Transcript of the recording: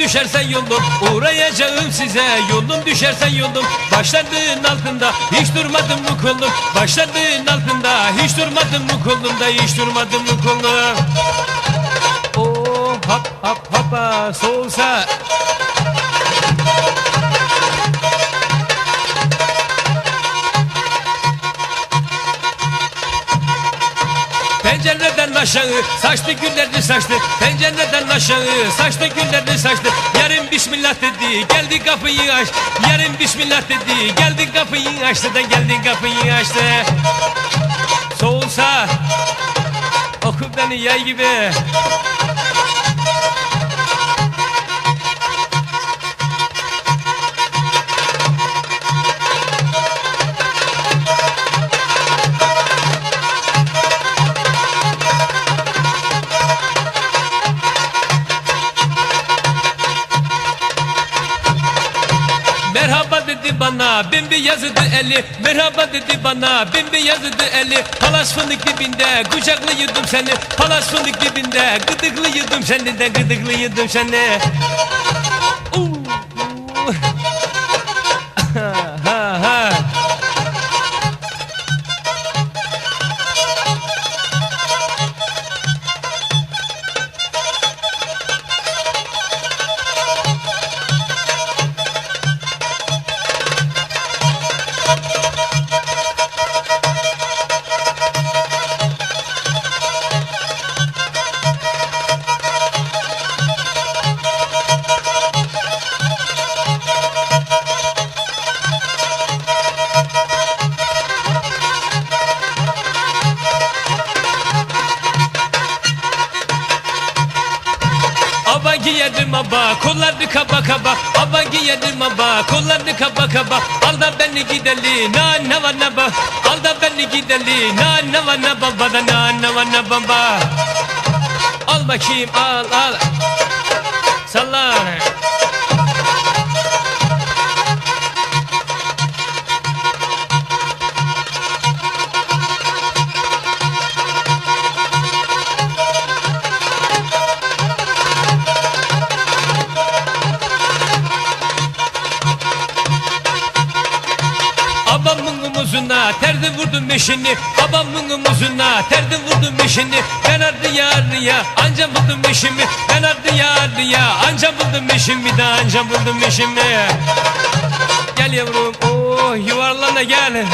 düşersen yolum Uğrayacağım size. Yolum düşersen yolum Başladığın altında hiç durmadım bu kolum Başladığın altında hiç durmadım bu kolumda Hiç durmadım bu kolum Oh hop hop hoppa soğusa Pencereden aşağı saçlı güllerini saçlı. Pencereden aşağı saçlı güllerini saçlı. Yarın bismillah dedi geldi kapıyı aç. Yarın bismillah dedi geldi kapıyı açtı da geldi kapıyı açtı Soğulsa oku beni yay gibi dedi bana bin bir yazıdı eli. Merhaba dedi bana bin bir yazıdı eli. Palas fındık dibinde kucaklı yudum seni. Palas fındık dibinde gıdıklı yudum seni de gıdıklı yudum seni Uh, Aba giyerdim aba kollardı kaba kaba. Aba giyerdim aba kollardı kaba kaba. Al da beni gideli na ne var ne ba. Al da beni gideli na ne var ne baba da na ne var ne baba Al bakayım al al omuzuna terdi vurdum beşini. Babamın omuzuna terdi vurdum beşini. Ben ardı yarıya anca buldum beşimi. Ben ardı yarıya anca buldum beşimi. De anca buldum beşimi. Gel yavrum oh yuvarlana gel